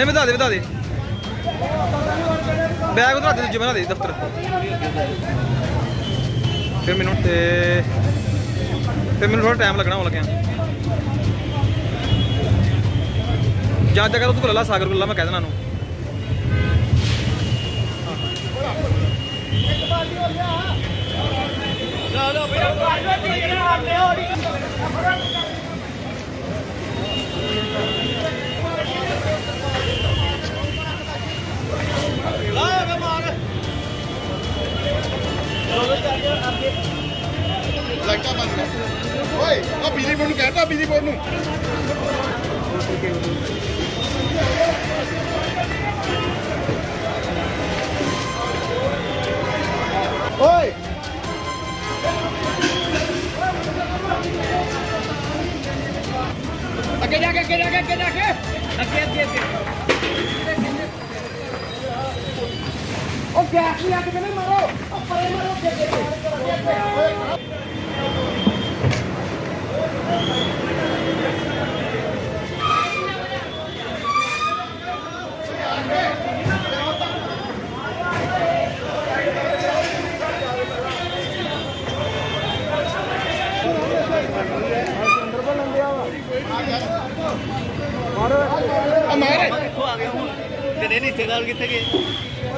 ਨਹੀਂ, ਵਧਾ ਦੇ ਵਧਾ ਦੇ। ਬੈਗ ਵਧਾ ਦੇ, ਦੂਜੇ ਬਣਾ ਦੇ, ਦਫ਼ਤਰ। ਫਿਰ ਮੈਨੂੰ ਤੇ ਫਿਰ ਮੈਨੂੰ ਥੋੜਾ ਟਾਈਮ ਲੱਗਣਾ ਹੋ ਲੱਗਿਆ। ਜਾਂ ਤੱਕ ਤੂੰ ਕੋਲ ਸਾਗਰ ਕੋਲ ਮੈਂ ਕਹਿ ਦੇਣਾ ਨੂੰ ਲਾਈਟਾਂ ਬੰਦ ਕਰ। ਓਏ ਆ ਬਿਜਲੀ ਬੋਰਡ ਨੂੰ ਕਹਿਤਾ ਬਿਜਲੀ ਬੋਰਡ ਨੂੰ। ਗੈਸ ਨਹੀਂ ਅੱਗ ਤੇ ਮਾਰੋ। ਉਹ ਪਰੇ ਮਾਰੋ ਅੱਗੇ ਅੱਗੇ ਅੱਗੇ, ਅੱਗੇ ਅੱਗੇ ਆ ਮਾਰ ਤੇਰੇ ਰਿਸ਼ਤੇਦਾਰ ਕਿੱਥੇ ਗਏ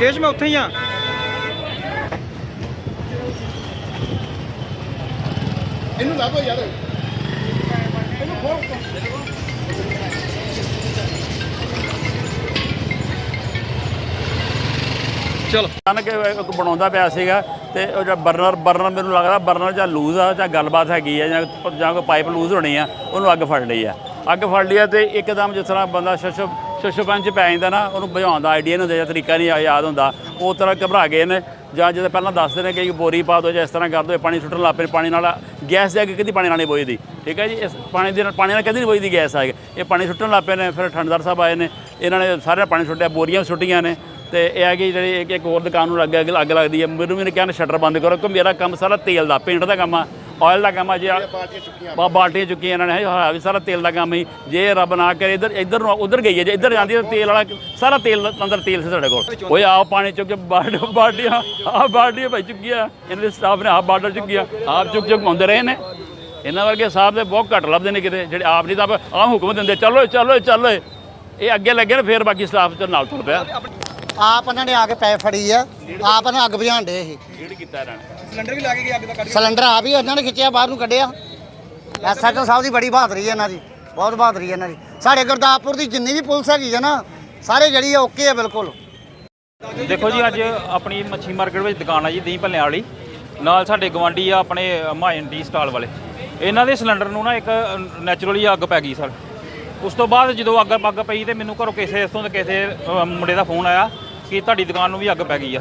ਰਕੇਸ਼ ਮੈਂ ਉੱਥੇ ਹੀ ਆ ਇਹਨੂੰ ਲਾ ਦੋ ਯਾਰ। ਚਲ। ਅਚਾਨਕ ਇੱਕ ਬਣਾਉਂਦਾ ਪਿਆ ਸੀਗਾ ਤੇ ਉਹ ਜਿਹੜਾ ਬਰਨਰ ਬਰਨਰ ਮੈਨੂੰ ਲੱਗਦਾ ਬਰਨਰ ਜਾਂ ਲੂਜ਼ ਆ ਜਾਂ ਗੱਲਬਾਤ ਹੈਗੀ ਆ ਜਾਂ ਜਾਂ ਕੋਈ ਪਾਈਪ ਲੂਜ਼ ਹੋਣੀ ਆ ਉਹਨੂੰ ਅੱਗ ਫੜ ਲਈ ਆ। ਅੱਗ ਫੜ ਲਈ ਆ ਤੇ ਇੱਕਦਮ ਜਿਸ ਤਰ੍ਹਾਂ ਬੰਦਾ ਸ਼ਸ਼ ਸ਼ਸ਼ਪੰਚ ਪੈ ਜਾਂਦਾ ਨਾ, ਉਹਨੂੰ ਬੁਝਾਉਣ ਦਾ ਆਈਡੀਆ ਨਹੀਂ ਹੁੰਦਾ, ਜਾਂ ਤਰੀਕਾ ਨਹੀਂ ਯਾਦ ਹੁੰਦਾ। ਉਹ ਤਰ੍ਹਾਂ ਘਬਰਾ ਗਏ ਨੇ, ਜਾਂ ਜਦੋਂ ਪਹਿਲਾਂ ਦੱਸਦੇ ਨੇ ਕਿ ਬੋਰੀ ਪਾ ਦਿਓ ਜਾਂ ਇਸ ਤਰ੍ਹਾਂ ਕਰ ਦਿਓ ਪਾਣੀ ਸੁੱਟਣ ਲੱਗ ਪਏ ਪਾਣੀ ਨਾਲ ਗੈਸ ਦੇ ਅੱਗੇ ਕਦੀ ਪਾਣੀ ਨਾਲ ਨਹੀਂ ਬੋਈਦੀ ਠੀਕ ਹੈ ਜੀ, ਇਸ ਪਾਣੀ ਦੇ ਨਾਲ, ਪਾਣੀ ਨਾਲ ਕਦੀ ਨਹੀਂ ਬੋਈਦੀ ਗੈਸ ਆ ਕੇ? ਇਹ ਪਾਣੀ ਸੁੱਟਣ ਲੱਗ ਪਏ ਨੇ, ਫਿਰ ਠੰਡਦਾਰ ਸਾਹਿਬ ਆਏ ਨੇ, ਇਹਨਾਂ ਨੇ ਸਾਰੇ ਪਾਣੀ ਸੁੱਟਿਆ, ਬੋਰੀਆਂ ਸੁੱਟੀਆਂ ਨੇ। ਤੇ ਇਹ ਹੈ ਕਿ ਜਿਹੜੀ ਇੱਕ ਇੱਕ ਹੋਰ ਦੁਕਾਨ ਨੂੰ ਲੱਗ ਅੱਗ ਅੱਗ ਲੱਗਦੀ ਹੈ, ਮੈਨੂੰ ਵੀ ਨੇ ਕਿਹਾ ਸ਼ਟਰ ਬੰਦ ਕਰੋ ਕਿ ਮੇਰਾ ਕੰਮ ਸਾਰਾ ਤੇਲ ਦਾ, ਪੇਂਟ ਦਾ ਕੰਮ ਆ। ਆਇਲ ਦਾ ਕੰਮ ਆ ਜੇ ਬਾਲਟੀਆਂ ਚੁੱਕੀਆਂ। ਬਾ ਬਾਲਟੀਆਂ ਚੁੱਕੀਆਂ ਇਹਨਾਂ ਨੇ ਹਾਂ ਵੀ ਸਾਰਾ ਤੇਲ ਦਾ ਕੰਮ ਹੀ ਜੇ। ਰੱਬ ਨਾ ਕਰੇ ਇੱਧਰ ਇੱਧਰ ਨੂੰ ਉਧਰ ਗਈ ਹੈ ਜੇ ਇੱਧਰ ਜਾਂਦੀ ਤਾਂ ਤੇਲ ਵਾਲਾ ਸਾਰਾ ਤੇਲ ਅੰਦਰ ਤੇਲ ਸੀ ਸਾਡੇ ਕੋਲ। ਓਏ ਆਹ ਪਾਣੀ ਚੁੱਕ ਕੇ ਬਾਲਟ ਬਾਲਟੀਆਂ ਆਹ ਬਾਲਟੀਆਂ ਭਾਈ ਚੁੱਕੀਆਂ। ਇਹਨਾਂ ਦੇ ਸਟਾਫ ਨੇ ਆਹ ਬਾਲਟਰ ਚੁੱਕੀਆਂ। ਆਪ ਚੁੱਕ ਚੁੱਕ ਆਉਂਦੇ ਰਹੇ ਨੇ। ਇਹਨਾਂ ਵਰਗੇ ਸਾਹਿਬ ਦੇ ਬਹੁਤ ਘੱਟ ਲੱਭਦੇ ਨੇ ਕਿਤੇ ਜਿਹੜੇ ਆਪ ਨਹੀਂ ਤਾਂ ਆਹ ਹੁਕਮ ਦਿੰਦੇ ਚਲੋ ਚਲੋ ਚਲੋ ਇਹ ਅੱਗੇ ਲੱਗੇ ਨੇ ਫਿਰ ਬਾਕੀ ਸਟਾਫ ਚ ਨਾਲ ਤੁਰ ਪਿਆ। ਆਪ ਉਹਨਾਂ ਨੇ ਆ ਕੇ ਪੈ ਫੜੀ ਆ। ਆਪ ਉਹਨਾਂ ਅੱਗ ਬੁਝਾਉਣ ਦੇ ਸੀ। ਕਿਹੜੀ ਕੀਤਾ ਇਹਨਾਂ ਨੇ? ਸਿਲੰਡਰ ਵੀ ਲਾ ਕੇ ਗਏ ਅੱਗ ਦਾ ਕੱਢ ਸਿਲੰਡਰ ਆਪ ਹੀ ਉਹਨਾਂ ਨੇ ਖਿੱਚਿਆ ਬਾਹਰ ਨੂੰ ਕੱਢਿਆ। ਐਸਐਚਓ ਸਾਹਿਬ ਦੀ ਬੜੀ ਬਹਾਦਰੀ ਹੈ ਇਹਨਾਂ ਦੀ ਬਹੁਤ ਬਹਾਦਰੀ ਹੈ ਇਹਨਾਂ ਦੀ। ਸਾਡੇ ਗੁਰਦਾਸਪੁਰ ਦੀ ਜਿੰਨੀ ਵੀ ਪੁਲਿਸ ਹੈਗੀ ਹੈ ਨਾ ਸਾਰੇ ਜਿਹੜੀ ਆ ਓਕੇ ਆ ਬਿਲਕੁਲ। ਦੇਖੋ ਜੀ ਅੱਜ ਆਪਣੀ ਮੱਛੀ ਮਾਰਕੀਟ ਵਿੱਚ ਦੁਕਾਨ ਆ ਜੀ ਦਹੀਂ ਭੱਲਿਆਂ ਵਾਲੀ। ਨਾਲ ਸਾਡੇ ਗਵਾਂਡੀ ਆ ਆਪਣੇ ਮਾਇਨ ਟੀ ਸਟਾਲ ਵਾਲੇ। ਇਹਨਾਂ ਦੇ ਸਿਲੰਡਰ ਨੂੰ ਨਾ ਇੱਕ ਨੈਚੁਰਲੀ ਅੱਗ ਪੈ ਗਈ ਸਰ। ਉਸ ਤੋਂ ਬਾਅਦ ਜਦੋਂ ਅੱਗ ਅੱਗ ਪਈ ਤੇ ਮੈਨੂੰ ਘਰੋਂ ਕਿਸੇ ਤੋਂ ਤੇ ਕਿਸੇ ਮੁੰਡੇ ਦਾ ਫੋਨ ਆਇਆ ਕਿ ਤੁਹਾਡੀ ਦੁਕਾਨ ਨੂੰ ਵੀ ਅੱਗ ਪੈ ਗਈ ਆ।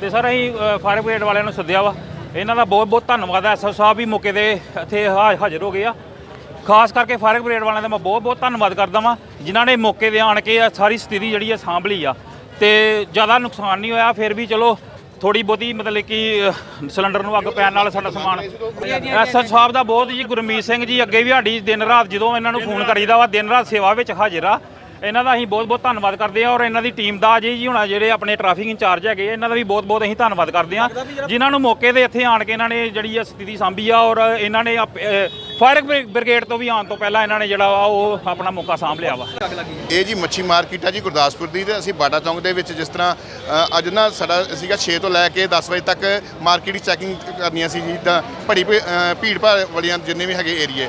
ਤੇ ਸਰ ਅਸੀਂ ਫਾਇਰ ਬ੍ਰਿਗੇਡ ਵਾਲਿਆਂ ਨੂੰ ਸੱਦਿਆ ਵਾ। ਇਹਨਾਂ ਦਾ ਬਹੁਤ ਬਹੁਤ ਧੰਨਵਾਦ ਹੈ। ਐਸਓ ਸਾਹਿਬ ਵੀ ਮੌਕੇ ਤੇ ਇੱਥੇ ਹਾ- ਹਾਜ਼ਰ ਹੋ ਗਏ ਆ। ਖਾਸ ਕਰਕੇ ਫਾਇਰ ਬ੍ਰਿਗੇਡ ਵਾਲਿਆਂ ਦਾ ਮੈਂ ਬਹੁਤ ਬਹੁਤ ਧੰਨਵਾਦ ਕਰਦਾ ਵਾਂ, ਜਿਨ੍ਹਾਂ ਨੇ ਮੌਕੇ ਤੇ ਆਣ ਕੇ ਸਾਰੀ ਸਥਿਤੀ ਜਿਹੜੀ ਹੈ ਸਾਂਭ ਲਈ ਆ। ਤੇ ਜ਼ਿਆਦਾ ਨੁਕਸਾਨ ਨਹੀਂ ਹੋਇਆ, ਫਿਰ ਵੀ ਚਲੋ ਥੋੜੀ ਬਹੁਤੀ ਮਤਲਬ ਕਿ ਸਿਲੰਡਰ ਨੂੰ ਅੱਗ ਪੈਣ ਨਾਲ ਸਾਡਾ ਸਮਾਨ ਐਸਐਚ ਸਾਹਿਬ ਦਾ ਬਹੁਤ ਜੀ, ਗੁਰਮੀਤ ਸਿੰਘ ਜੀ ਅੱਗੇ ਵੀ ਸਾਡੀ ਦਿਨ ਰਾਤ ਜਦੋਂ ਇਹਨਾਂ ਨੂੰ ਫੋਨ ਕਰੀਦਾ ਵਾ, ਦਿਨ ਰਾਤ ਸੇਵਾ ਵਿੱਚ ਹਾਜ਼ਰ ਆ। ਇਹਨਾਂ ਦਾ ਅਸੀਂ ਬਹੁਤ ਬਹੁਤ ਧੰਨਵਾਦ ਕਰਦੇ ਆ ਔਰ ਇਹਨਾਂ ਦੀ ਟੀਮ ਦਾ ਜੀ ਜੀ ਹੁਣਾ ਜਿਹੜੇ ਆਪਣੇ ਟ੍ਰੈਫਿਕ ਇੰਚਾਰਜ ਹੈਗੇ ਆ, ਇਹਨਾਂ ਦਾ ਵੀ ਬਹੁਤ ਬਹੁਤ ਅਸੀਂ ਧੰਨਵਾਦ ਕਰਦੇ ਆ ਜਿਨ੍ਹਾਂ ਨੂੰ ਮੌਕੇ ਤੇ ਇੱਥੇ ਆਣ ਕੇ ਇਹਨਾਂ ਨੇ ਜਿਹੜੀ ਇਹ ਸਥਿਤੀ ਸਾਂਭੀ ਆ ਔਰ ਇਹਨਾਂ ਨੇ ਫਾਇਰ ਬ੍ਰਿਗੇਡ ਤੋਂ ਵੀ ਆਉਣ ਤੋਂ ਪਹਿਲਾਂ ਇਹਨਾਂ ਨੇ ਜਿਹੜਾ ਵਾ ਉਹ ਆਪਣਾ ਮੌਕਾ ਸਾਂਭ ਲਿਆ ਵਾ। ਇਹ ਜੀ ਮੱਛੀ ਮਾਰਕੀਟ ਆ ਜੀ ਗੁਰਦਾਸਪੁਰ ਦੀ ਤੇ ਅਸੀਂ ਬਾਟਾ ਚੌਂਕ ਦੇ ਵਿੱਚ ਜਿਸ ਤਰ੍ਹਾਂ ਅੱਜ ਨਾ ਸਾਡਾ ਸੀਗਾ 6 ਤੋਂ ਲੈ ਕੇ 10 ਵਜੇ ਤੱਕ ਮਾਰਕੀਟ ਦੀ ਚੈਕਿੰਗ ਕਰਨੀਆਂ ਸੀ ਜੀ ਤਾਂ ਭੜੀ ਭੀੜ ਭਾੜ ਵਾਲੀਆਂ ਜਿੰਨੇ ਵੀ ਹੈਗੇ ਏਰੀਏ।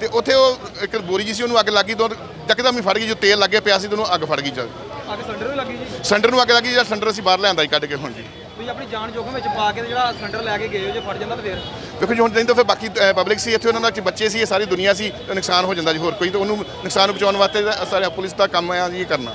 ਤੇ ਉੱਥੇ ਉਹ ਇੱਕ ਬੋਰੀ ਜੀ ਸੀ ਉਹਨੂੰ ਅੱਗ ਲੱਗੀ ਦੋ ਯਕਦਮ ਹੀ ਫੜ ਗਈ ਜੋ ਤੇਲ ਲੱਗੇ ਪਿਆ ਸੀ ਤੇ ਉਹਨੂੰ ਅੱਗ ਫੜ ਗਈ ਜਦ। ਅੱਗ ਸਿਲੰਡਰ ਵੀ ਲੱਗੀ ਜੀ? ਸਿਲੰਡਰ ਨੂੰ ਅੱਗ ਲੱਗੀ ਜਿਹੜਾ ਸਿਲੰਡਰ ਅਸੀਂ ਬਾਹਰ ਲਿਆਂਦਾ ਜੀ ਕੱਢ ਕੇ ਹੁਣ ਜੀ ਤੁਸੀਂ ਆਪਣੀ ਜਾਨ ਜੋਖਮ ਵਿੱਚ ਪਾ ਕੇ ਤੇ ਜਿਹੜਾ ਸਿਲੰਡਰ ਲੈ ਕੇ ਗਏ ਹੋ ਜੇ ਫਟ ਜਾਂਦਾ ਤਾਂ ਫੇਰ? ਵੇਖੋ ਜੀ ਹੁਣ ਨਹੀਂ ਤਾਂ ਫਿਰ ਬਾਕੀ ਪਬਲਿਕ ਸੀ ਇੱਥੇ ਉਹਨਾਂ ਦਾ ਬੱਚੇ ਸੀ ਇਹ ਸਾਰੀ ਦੁਨੀਆ ਸੀ ਤੇ ਨੁਕਸਾਨ ਹੋ ਜਾਂਦਾ ਜੀ ਹੋਰ ਕੋਈ ਤਾਂ ਉਹਨੂੰ ਨੁਕਸਾਨ ਨੂੰ ਬਚਾਉਣ ਵਾਸਤੇ ਤਾਂ ਸਾਰੇ ਪੁਲਿਸ ਦਾ ਕੰਮ ਆ ਜੀ ਇਹ ਕਰਨਾ।